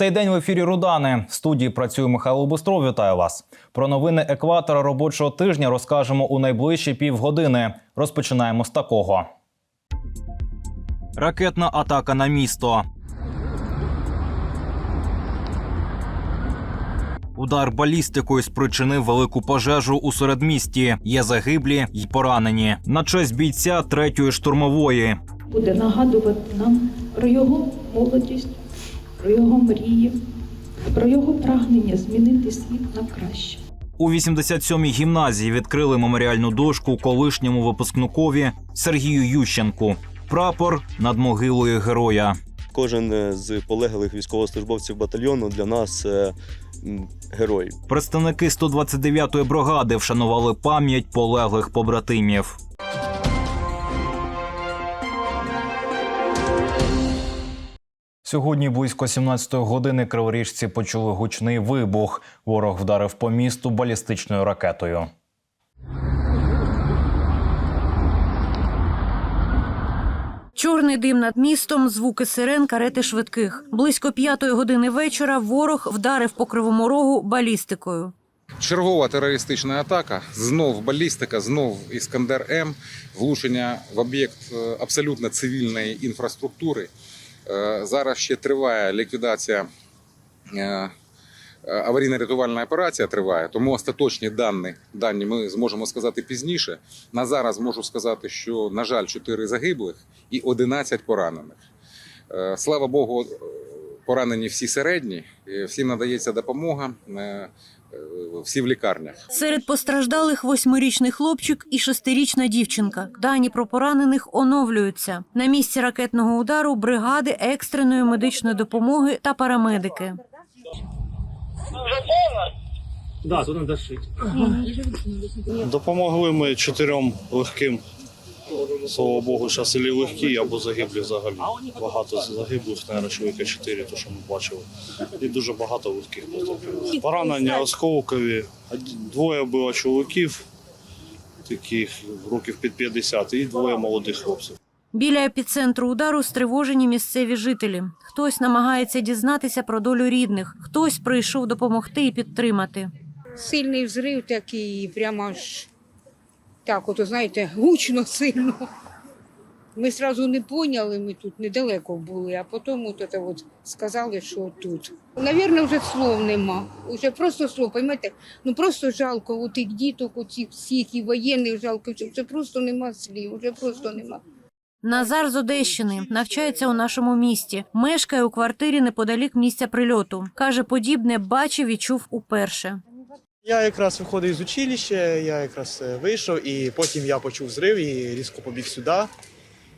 Цей день в ефірі Рудани. В студії працює Михайло Бустров. Вітаю вас. Про новини екватора робочого тижня розкажемо у найближчі півгодини. Розпочинаємо з такого. Ракетна атака на місто. Удар балістикою спричинив велику пожежу у середмісті. Є загиблі й поранені. На честь бійця третьої штурмової. буде нагадувати нам про його молодість, про його мрії, про його прагнення змінити світ на краще. У 87-й гімназії відкрили меморіальну дошку колишньому випускникові Сергію Ющенку. Прапор над могилою героя. Кожен е, з полеглих військовослужбовців батальйону для нас е, герой. Представники 129-ї бригади вшанували пам'ять полеглих побратимів. Сьогодні близько 17-ї години криворіжці почули гучний вибух. Ворог вдарив по місту балістичною ракетою. Чорний дим над містом, звуки сирен, карети швидких. Близько п'ятої години вечора ворог вдарив по кривому рогу балістикою. Чергова терористична атака, знов балістика, знов Іскандер М, влучення в об'єкт е, абсолютно цивільної інфраструктури. Е, Зараз ще триває ліквідація. е, е, Аварійно-рятувальна операція триває, тому остаточні дані, дані ми зможемо сказати пізніше. На зараз можу сказати, що, на жаль, 4 загиблих і 11 поранених. Слава Богу, поранені всі середні, всім надається допомога, всі в лікарнях. Серед постраждалих восьмирічний хлопчик і шестирічна дівчинка. Дані про поранених оновлюються. На місці ракетного удару бригади екстреної медичної допомоги та парамедики. Да, тут надо шить. Допомогли ми чотирьом легким. Слава Богу, зараз і легкі або загиблі взагалі. Багато загиблих, навіть чоловіка чотири, то що ми бачили. І дуже багато легких потерпілих. Поранення осколкові. Двоє було чоловіків, таких років під 50, і двоє молодих хлопців. Біля епіцентру удару стривожені місцеві жителі. Хтось намагається дізнатися про долю рідних, хтось прийшов допомогти і підтримати. Сильний взрив такий, прямо аж так, от, знаєте, гучно сильно. Ми одразу не поняли, ми тут недалеко були, а потім от, це от сказали, що тут. Навірно, вже слов нема. Уже просто слов, поймете, ну просто жалко у тих діток, у цих всіх і воєнних жалко, вже просто нема слів, вже просто нема. Назар з Одещини навчається у нашому місті. Мешкає у квартирі неподалік місця прильоту. Каже, подібне бачив і чув уперше. Я якраз виходив з училища, я якраз е, вийшов, і потім я почув зрив і різко побіг сюди.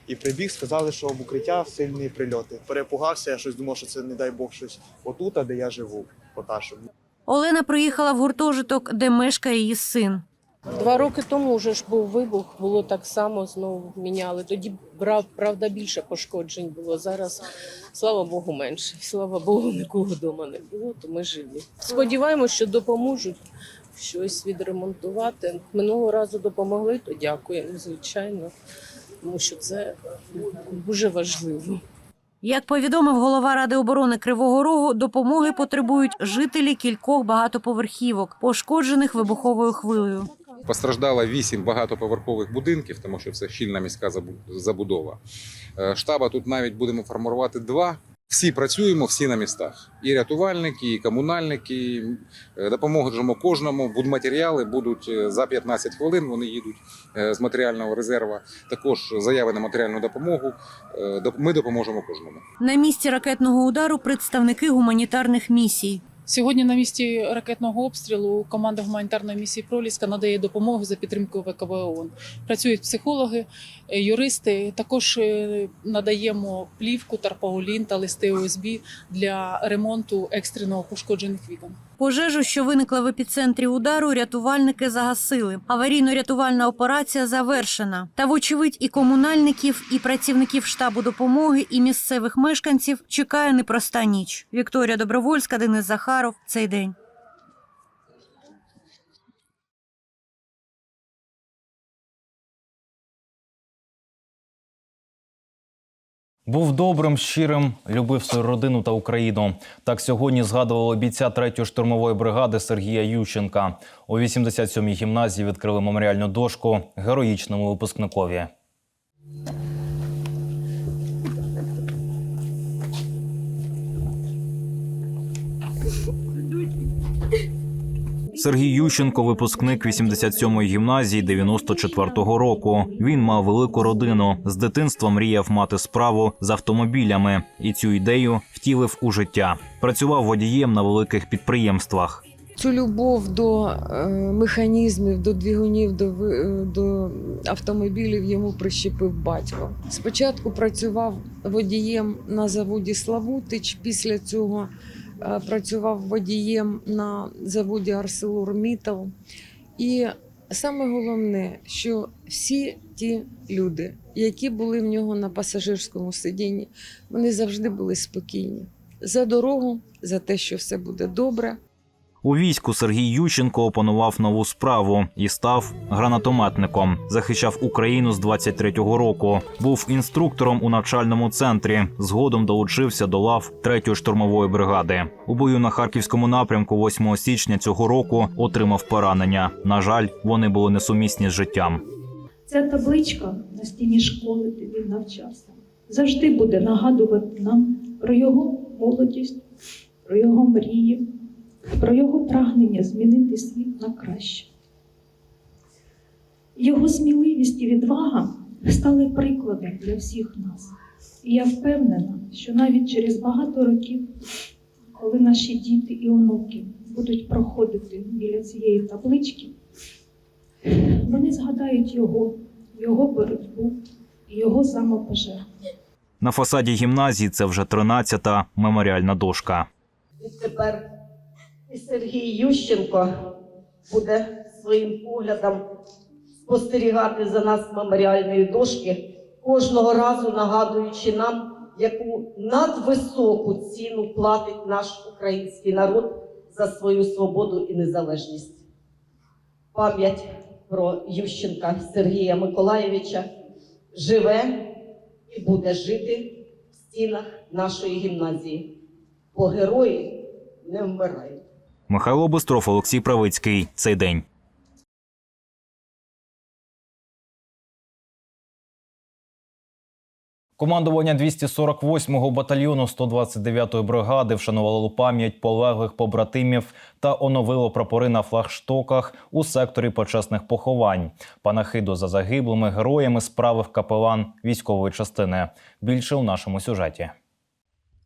І прибіг, сказали, що в укриття сильні прильоти. Перепугався, я щось думав, що це, не дай Бог, щось отут, а де я живу, поташем. Олена приїхала в гуртожиток, де мешкає її син. Два роки тому вже ж був вибух, було так само, знову міняли. Тоді брав, правда, більше пошкоджень було. Зараз, слава Богу, менше. Слава Богу, нікого вдома не було, то ми живі. Сподіваємося, що допоможуть щось відремонтувати. Минулого разу допомогли, то дякуємо, звичайно, тому що це дуже важливо. Як повідомив голова ради оборони Кривого Рогу, допомоги потребують жителі кількох багатоповерхівок, пошкоджених вибуховою хвилею. Постраждало вісім багатоповерхових будинків, тому що це щільна міська забу- забудова. Е, Штаба тут навіть будемо формувати два. Всі працюємо, всі на містах. І рятувальники, і комунальники. Е, Допоможемо кожному. Будматеріали будуть е, за 15 хвилин. Вони їдуть з матеріального резерву. Також заяви на матеріальну допомогу. Ми допоможемо кожному. На місці ракетного удару представники гуманітарних місій. Сьогодні на місці ракетного обстрілу команда гуманітарної місії Проліска надає допомогу за підтримкою ВКБ ООН. Працюють психологи, е, юристи. Також е, надаємо плівку, тарпаулін та листи ОСБ для ремонту екстреного пошкоджених вікон. Пожежу, що виникла в епіцентрі удару, рятувальники загасили. Аварійно-рятувальна операція завершена. Та, вочевидь, і комунальників, і працівників штабу допомоги, і місцевих мешканців чекає непроста ніч. Вікторія Добровольська, Денис Захаров. Цей день. Був добрим, щирим, любив свою родину та Україну. Так сьогодні згадували бійця 3-ї штурмової бригади Сергія Ющенка. У 87-й гімназії відкрили меморіальну дошку героїчному випускникові. Сергій Ющенко, випускник 87-ї гімназії 94-го року. Він мав велику родину. З дитинства мріяв мати справу з автомобілями, і цю ідею втілив у життя. Працював водієм на великих підприємствах. Цю любов до е, механізмів, до двигунів, до, е, до автомобілів йому прищепив батько. Спочатку працював водієм на заводі Славутич, після цього працював водієм на заводі ArcelorMittal. І саме головне, що всі ті люди, які були в нього на пасажирському сидінні, вони завжди були спокійні за дорогу, за те, що все буде добре. У війську Сергій Ющенко опанував нову справу і став гранатометником. Захищав Україну з 23-го року. Був інструктором у навчальному центрі. Згодом долучився до лав 3-ї штурмової бригади. У бою на харківському напрямку 8 січня цього року отримав поранення. На жаль, вони були несумісні з життям. Ця табличка на стіні школи, де він навчався, завжди буде нагадувати нам про його молодість, про його мрії, про його прагнення змінити світ на краще. Його сміливість і відвага стали прикладом для всіх нас. І я впевнена, що навіть через багато років, коли наші діти і онуки будуть проходити біля цієї таблички, вони згадають його, його боротьбу і його самопожертву. На фасаді гімназії це вже 13-та меморіальна дошка. Відтепер і Сергій Ющенко буде своїм поглядом спостерігати за нас меморіальної дошки, кожного разу нагадуючи нам, яку надвисоку ціну платить наш український народ за свою свободу і незалежність. Пам'ять про Ющенка Сергія Миколаєвича живе і буде жити в стінах нашої гімназії, бо герої не вмирають. Михайло Бистров, Олексій Правицький. Цей день. Командування 248-го батальйону 129-ї бригади вшанувало пам'ять полеглих побратимів та оновило прапори на флагштоках у секторі почесних поховань. Панахиду за загиблими героями справив капелан військової частини. Більше у нашому сюжеті.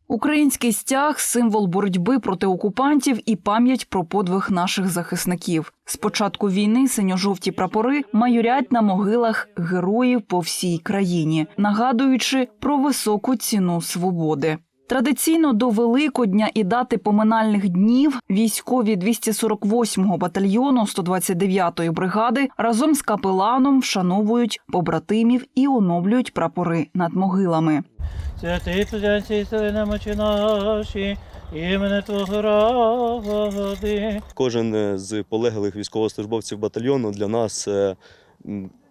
Український стяг символ боротьби проти окупантів і пам'ять про подвиг наших захисників. З початку війни синьо-жовті прапори майорять на могилах героїв по всій країні, нагадуючи про високу ціну свободи. Традиційно до Великодня і дати поминальних днів військові 248-го батальйону 129-ї бригади разом з капеланом вшановують побратимів і оновлюють прапори над могилами. Святий Тузянці, сили намочі наші, імени Твого ради. Кожен з полеглих військовослужбовців батальйону для нас е,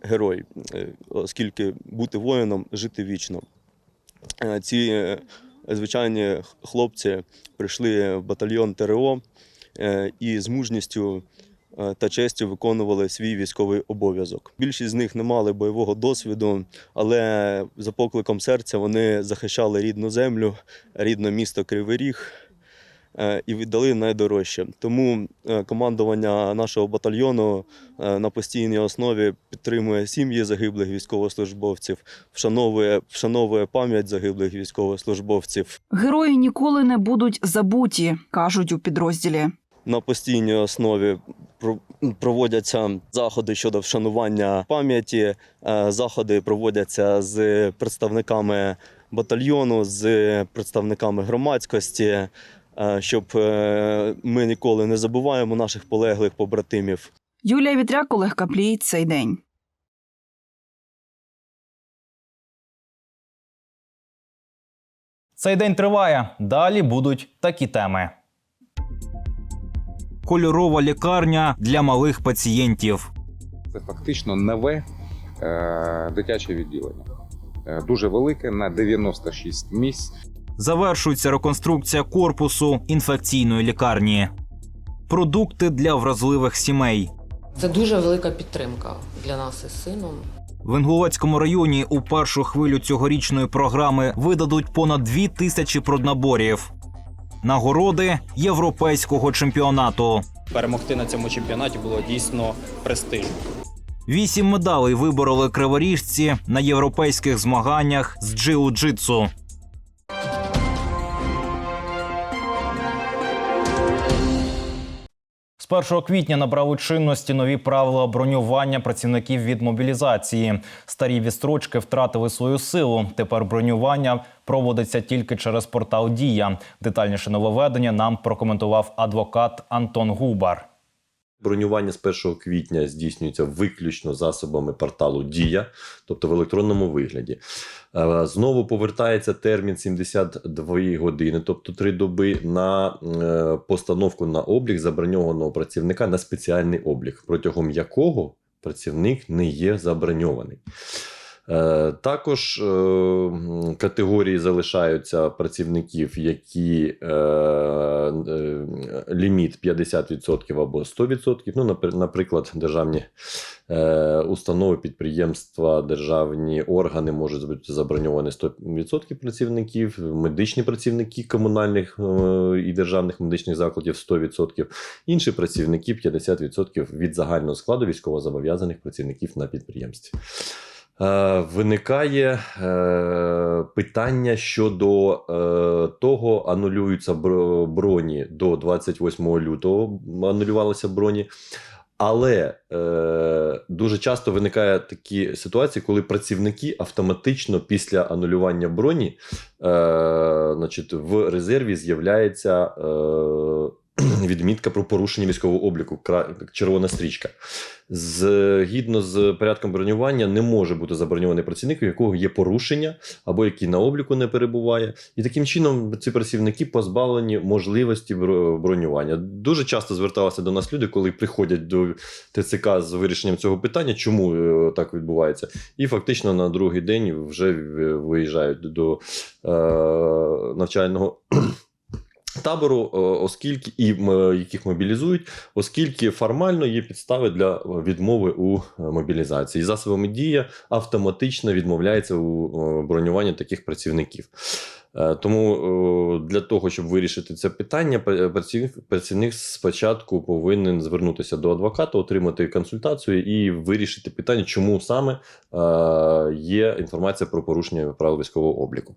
герой, е, оскільки бути воїном жити вічно. Е, Ці звичайні хлопці прийшли в батальйон ТРО і з мужністю та честю виконували свій військовий обов'язок. Більшість з них не мали бойового досвіду, але за покликом серця вони захищали рідну землю, рідне місто Кривий Ріг е, і віддали найдорожче. Тому е, командування нашого батальйону е, на постійній основі підтримує сім'ї загиблих військовослужбовців, вшановує, вшановує пам'ять загиблих військовослужбовців. Герої ніколи не будуть забуті, кажуть у підрозділі. На постійній основі проводяться заходи щодо вшанування пам'яті. е, Заходи проводяться з представниками батальйону, з представниками громадськості, е, щоб е, ми ніколи не забуваємо наших полеглих побратимів. Юлія Вітряк, Олег Каплій. Цей день. Цей день триває. Далі будуть такі теми. Кольорова лікарня для малих пацієнтів. Це фактично нове е, дитяче відділення. е, дуже велике на 96 місць. Завершується реконструкція корпусу інфекційної лікарні. Продукти для вразливих сімей. Це дуже велика підтримка для нас із сином. В Інгулецькому районі у першу хвилю цьогорічної програми видадуть понад дві тисячі проднаборів. Нагороди європейського чемпіонату. Перемогти на цьому чемпіонаті було дійсно престижно. Вісім медалей вибороли криворіжці на європейських змаганнях з джиу-джитсу. З 1 квітня набрали чинності нові правила бронювання працівників від мобілізації. Старі відстрочки втратили свою силу. Тепер бронювання проводиться тільки через портал Дія. Детальніше нововведення нам прокоментував адвокат Антон Губар. Бронювання з 1 квітня здійснюється виключно засобами порталу Дія, тобто в електронному вигляді. Е, Знову повертається термін 72 години, тобто 3 доби, на е, постановку на облік заброньованого працівника на спеціальний облік, протягом якого працівник не є заброньований. Е, Також е, категорії залишаються працівників, які е, ліміт 50% або 100%. Ну, наприклад, державні установи, підприємства, державні органи можуть бути заброньовані 100% працівників, медичні працівники комунальних і державних медичних закладів 100%, інші працівники 50% від загального складу військовозобов'язаних працівників на підприємстві. Е, Виникає е, питання щодо е, того, анулюються броні до 28 лютого, анулювалися броні. Але е, дуже часто виникає такі ситуації, коли працівники автоматично після анулювання броні, е, значить, в резерві з'являється відмітка про порушення військового обліку, червона стрічка. Згідно з порядком бронювання, не може бути заброньований працівник, у якого є порушення або який на обліку не перебуває. І таким чином ці працівники позбавлені можливості бронювання. Дуже часто зверталися до нас люди, коли приходять до ТЦК з вирішенням цього питання, чому е, так відбувається. І фактично на другий день вже е, виїжджають до е, навчального. Табору, е, оскільки і яких мобілізують, оскільки формально є підстави для відмови у е, мобілізації. Засобами дія автоматично відмовляється у е, бронюванні таких працівників. Е, Тому е, для того, щоб вирішити це питання, працівник, спочатку повинен звернутися до адвоката, отримати консультацію і вирішити питання, чому саме е, є інформація про порушення правил військового обліку.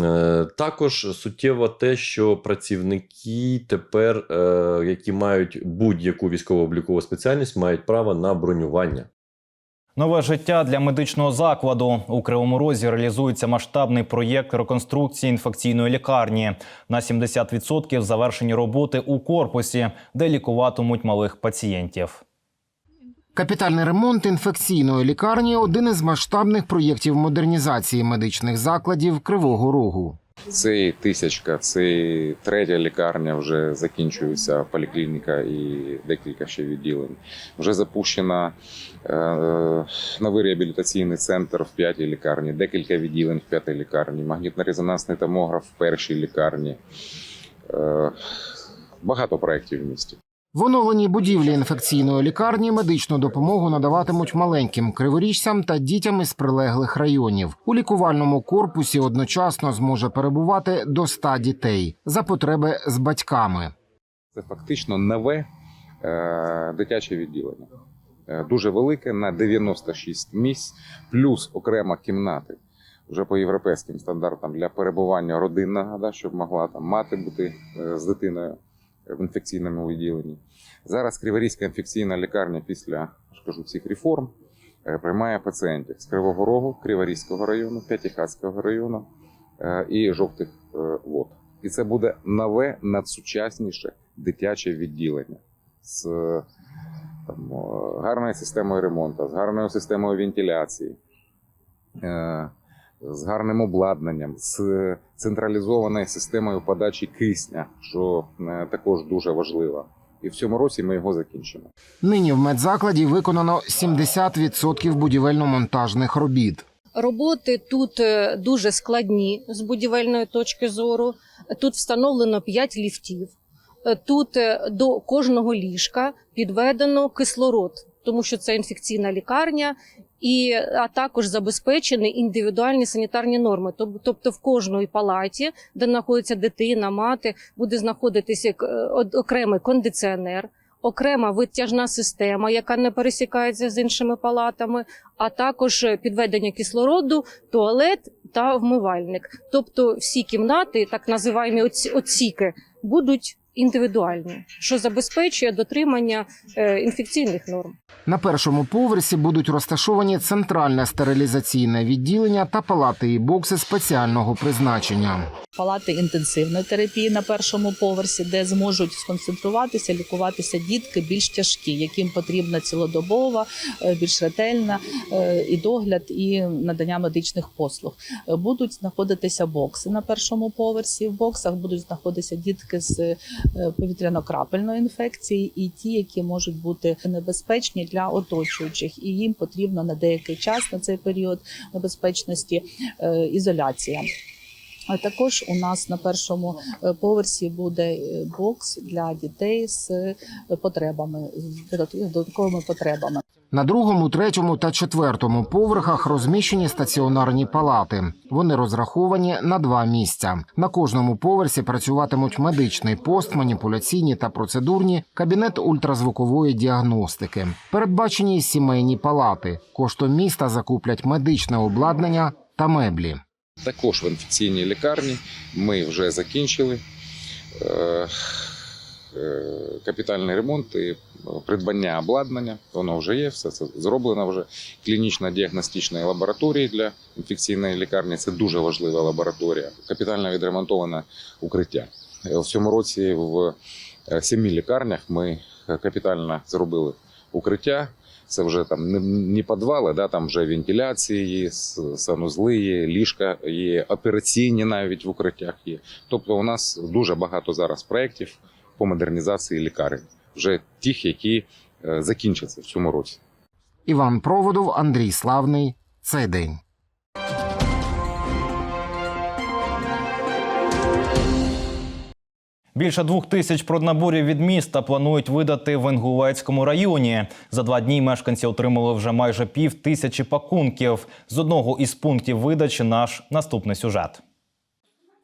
Е, Також суттєво те, що працівники тепер, е, які мають будь-яку військово-облікову спеціальність, мають право на бронювання. Нове життя для медичного закладу у Кривому Розі реалізується масштабний проєкт реконструкції інфекційної лікарні. На 70% завершені роботи у корпусі, де лікуватимуть малих пацієнтів. Капітальний ремонт інфекційної лікарні один із масштабних проєктів модернізації медичних закладів Кривого Рогу. Це тисячка, це третя лікарня, вже закінчується поліклініка і декілька ще відділень. Вже запущена е, новий реабілітаційний центр в п'ятій лікарні, декілька відділень в п'ятій лікарні, магнітно-резонансний томограф в першій лікарні. Е, багато проєктів в місті. В оновленій будівлі інфекційної лікарні медичну допомогу надаватимуть маленьким криворіжцям та дітям із прилеглих районів. У лікувальному корпусі одночасно зможе перебувати до 100 дітей за потреби з батьками. Це фактично нове е, дитяче відділення. Е, дуже велике на 96 місць, плюс окрема кімнати вже по європейським стандартам для перебування родинного, да, щоб могла там мати бути е, з дитиною в інфекційному відділенні. Зараз Криворізька інфекційна лікарня після ж цих реформ е, приймає пацієнтів з Кривого Рогу, Криворізького району, П'ятихатського району е, і жовтих е, вод. І це буде нове надсучасніше дитяче відділення з там, гарною системою ремонту, з гарною системою вентиляції, з гарним обладнанням, з централізованою системою подачі кисня, що е, також дуже важливо. І в цьому році ми його закінчимо. Нині в медзакладі виконано 70% будівельно-монтажних робіт. Роботи тут е, дуже складні з будівельної точки зору. Тут встановлено 5 ліфтів. Е, Тут до кожного ліжка підведено кислород, тому що це інфекційна лікарня, і а також забезпечені індивідуальні санітарні норми. Тоб- Тобто в кожній палаті, де знаходиться дитина, мати, буде знаходитися е, окремий кондиціонер. Окрема витяжна система, яка не пересікається з іншими палатами, а також підведення кислороду, туалет та вмивальник. Тобто всі кімнати, так називаємо оці- отсіки, будуть індивідуальні, що забезпечує дотримання е, інфекційних норм. На першому поверсі будуть розташовані центральне стерилізаційне відділення та палати і бокси спеціального призначення. палати інтенсивної терапії на першому поверсі, де зможуть сконцентруватися, лікуватися дітки більш тяжкі, яким потрібна цілодобова, е, більш ретельна е, і догляд, і надання медичних послуг. Будуть знаходитися бокси на першому поверсі. В боксах будуть знаходитися дітки з повітряно-крапельної інфекції і ті, які можуть бути небезпечні для оточуючих, і їм потрібно на деякий час на цей період небезпечності е, ізоляція. А також у нас на першому е, поверсі буде е, бокс для дітей з е, потребами, з додатковими потребами. На другому, третьому та четвертому поверхах розміщені стаціонарні палати. Вони розраховані на два місця. На кожному поверсі працюватимуть медичний пост, маніпуляційні та процедурні, кабінет ультразвукової діагностики. Передбачені сімейні палати. Коштом міста закуплять медичне обладнання та меблі. Також в інфекційній лікарні ми вже закінчили е, капітальний ремонт і придбання обладнання. Воно вже є, все це зроблено вже. Клінічна діагностична лабораторія для інфекційної лікарні це дуже важлива лабораторія. Капітально відремонтоване укриття. Е, В цьому році в е, семи лікарнях ми капітально зробили укриття. Це вже там не підвали, да, там вже вентиляції є, санузли є, ліжка є, операційні навіть в укриттях є. Тобто у нас дуже багато зараз проєктів по модернізації лікарень, вже тих, які е, закінчаться в цьому році. Іван Проводов, Андрій Славний. Цей день. Більше двох тисяч проднаборів від міста планують видати в Інгулецькому районі. За два дні мешканці отримали вже майже пів тисячі пакунків. З одного із пунктів видачі наш наступний сюжет.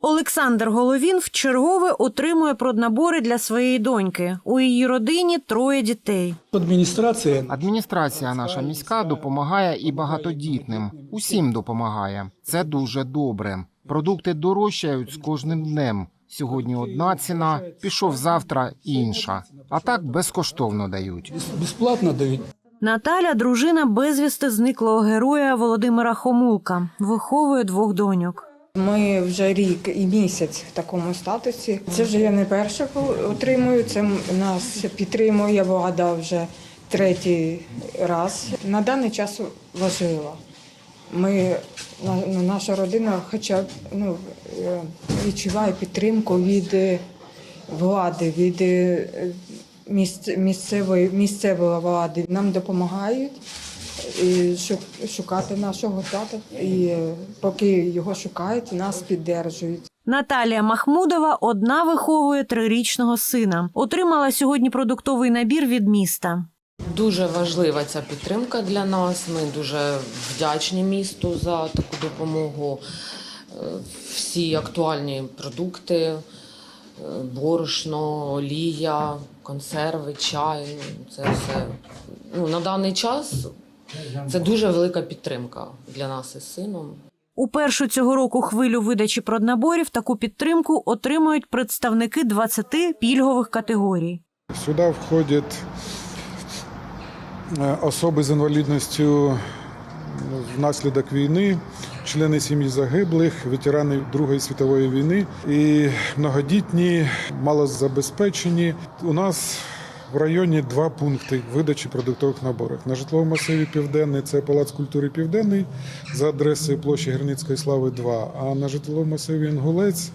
Олександр Головін вчергове отримує проднабори для своєї доньки. У її родині троє дітей. Адміністрація адміністрація наша міська допомагає і багатодітним. Усім допомагає. Це дуже добре. Продукти дорожчають з кожним днем. Сьогодні одна ціна, пішов завтра інша. А так безкоштовно дають. Безплатно дають. Наталя дружина безвісти зниклого героя Володимира Хомулка. Виховує двох доньок. Ми вже рік і місяць в такому статусі. Це вже я не перша отримую. Це нас підтримує влада вже третій раз. На даний час важливо. Ми наша родина, хоча б ну, е, відчуває підтримку від е, влади, від е, місцевої місцевої влади. Нам допомагають і шукати нашого тата. І е, поки його шукають, нас піддержують. Наталія Махмудова одна виховує трирічного сина. Отримала сьогодні продуктовий набір від міста. Дуже важлива ця підтримка для нас. Ми дуже вдячні місту за таку допомогу. Е, Всі актуальні продукти, е, борошно, олія, консерви, чай. Це все ну, на даний час це дуже велика підтримка для нас із сином. У першу цього року хвилю видачі проднаборів таку підтримку отримують представники 20 пільгових категорій. Сюда входят е, особи з інвалідністю ну, внаслідок війни, члени сім'ї загиблих, ветерани Другої світової війни і многодітні, малозабезпечені. У нас в районі два пункти видачі продуктових наборів. На житловому масиві Південний це Палац культури Південний за адресою площі Герницької Слави 2, а на житловому масиві Інгулець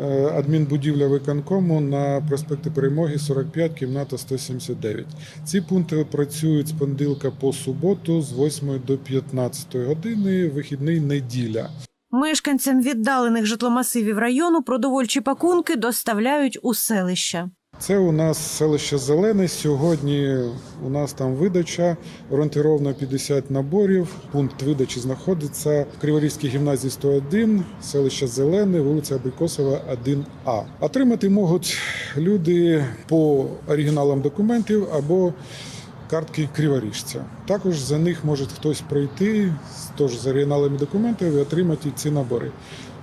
е, адмінбудівля виконкому на проспекті Перемоги 45, кімната 179. Ці пункти працюють з понеділка по суботу з 8 до 15 години, вихідний неділя. Мешканцям віддалених житломасивів району продовольчі пакунки доставляють у селища. Це у нас селище Зелене. Сьогодні у нас там видача орієнтировно 50 наборів. Пункт видачі знаходиться в Криворізькій гімназії 101, селище Зелене, вулиця Абрикосова, 1А. Отримати можуть люди по оригіналам документів або картки криворіжця. Також за них може хтось прийти теж з оригіналами документів і отримати ці набори.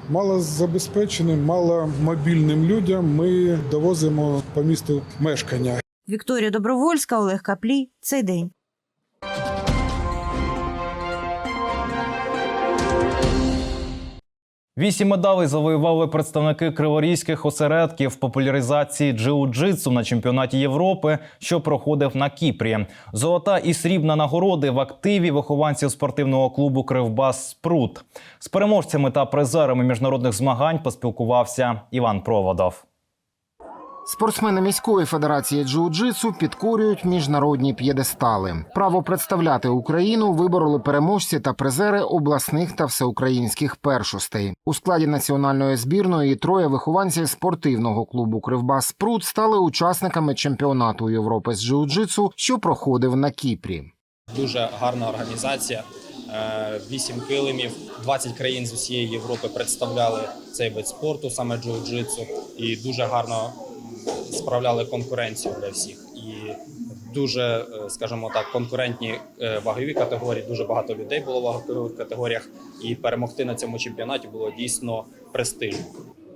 Малозабезпеченим, маломобільним людям ми довозимо по місту мешкання. Вікторія Добровольська, Олег Каплій. Цей день. Вісім медалей завоювали представники криворізьких осередків популяризації джиу-джитсу на чемпіонаті Європи, що проходив на Кіпрі. Золота і срібна нагороди в активі вихованців спортивного клубу Кривбас Спрут. З переможцями та призерами міжнародних змагань поспілкувався Іван Проводов. Спортсмени міської федерації джиу-джитсу підкорюють міжнародні п'єдестали. Право представляти Україну вибороли переможці та призери обласних та всеукраїнських першостей. У складі національної збірної троє вихованців спортивного клубу Кривбас Спрут стали учасниками чемпіонату Європи з джиу-джитсу, що проходив на Кіпрі. Дуже гарна організація. Е, Вісім килимів, 20 країн з усієї Європи представляли цей вид спорту, саме джиу-джитсу, і дуже гарно справляли конкуренцію для всіх. І дуже, е, скажімо так, конкурентні е, вагові категорії. Дуже багато людей було в вагових категоріях, і перемогти на цьому чемпіонаті було дійсно престижно.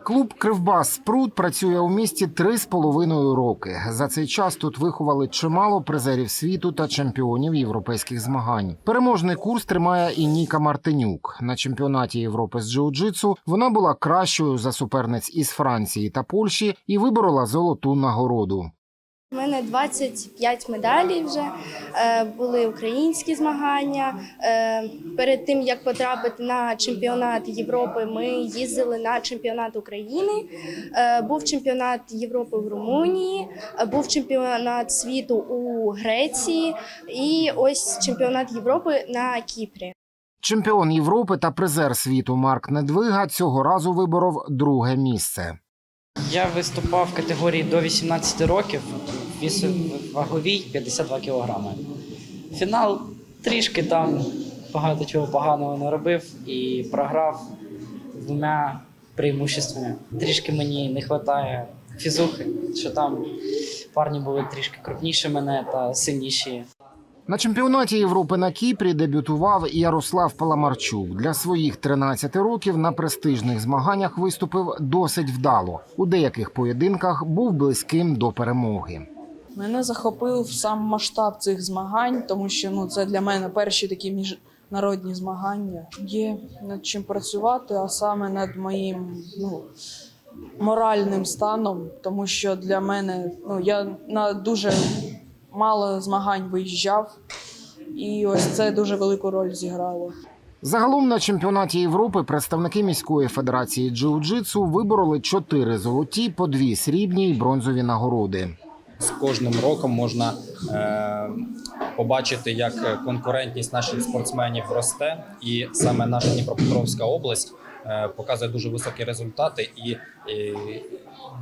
Клуб Кривбас Спрут працює у місті три з половиною роки. За цей час тут виховали чимало призерів світу та чемпіонів європейських змагань. Переможний курс тримає і Ніка Мартинюк. На чемпіонаті Європи з джиу-джитсу вона була кращою за суперниць із Франції та Польщі і виборола золоту нагороду. У мене 25 медалей вже е, були українські змагання. Е, перед тим як потрапити на чемпіонат Європи, ми їздили на чемпіонат України. Е, був чемпіонат Європи в Румунії, був чемпіонат світу у Греції і ось чемпіонат Європи на Кіпрі. Чемпіон Європи та призер світу Марк Недвига цього разу виборов друге місце. Я виступав в категорії до 18 років, ваговій 52 кілограми. Фінал трішки там багато чого поганого не робив і програв двома преимуществами. Трішки мені не вистачає фізухи, що там парні були трішки крупніші мене та сильніші. На чемпіонаті Європи на Кіпрі дебютував Ярослав Паламарчук. Для своїх 13 років на престижних змаганнях виступив досить вдало. У деяких поєдинках був близьким до перемоги. Мене захопив сам масштаб цих змагань, тому що ну це для мене перші такі міжнародні змагання. Є над чим працювати, а саме над моїм ну, моральним станом, тому що для мене ну я на дуже мало змагань виїжджав, і ось це дуже велику роль зіграло. Загалом на чемпіонаті Європи представники міської федерації джиу-джитсу вибороли чотири золоті, по дві срібні й бронзові нагороди. З кожним роком можна е, побачити, як конкурентність наших спортсменів росте, і саме наша Дніпропетровська область е, показує дуже високі результати, і,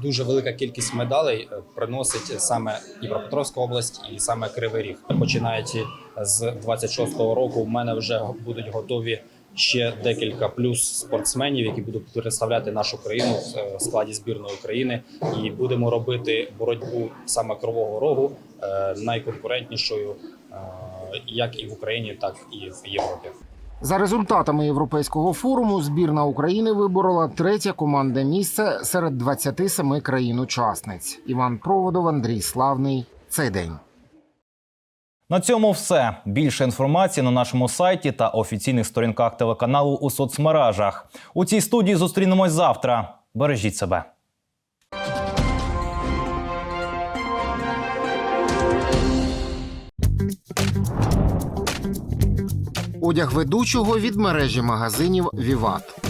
дуже велика кількість медалей е, приносить саме Дніпропетровська область і саме Кривий Ріг. Починаючи з 26-го року, в мене вже будуть готові. Ще декілька плюс спортсменів, які будуть представляти нашу країну в е, складі збірної України, і будемо робити боротьбу саме крового рогу е, найконкурентнішою, е, як і в Україні, так і в Європі. За результатами європейського форуму збірна України виборола третє командне місце серед 27 країн-учасниць. Іван Проводов, Андрій Славний. Цей день. На цьому все. Більше інформації на нашому сайті та офіційних сторінках телеканалу у соцмережах. У цій студії зустрінемось завтра. Бережіть себе. Одяг ведучого від мережі магазинів Віват.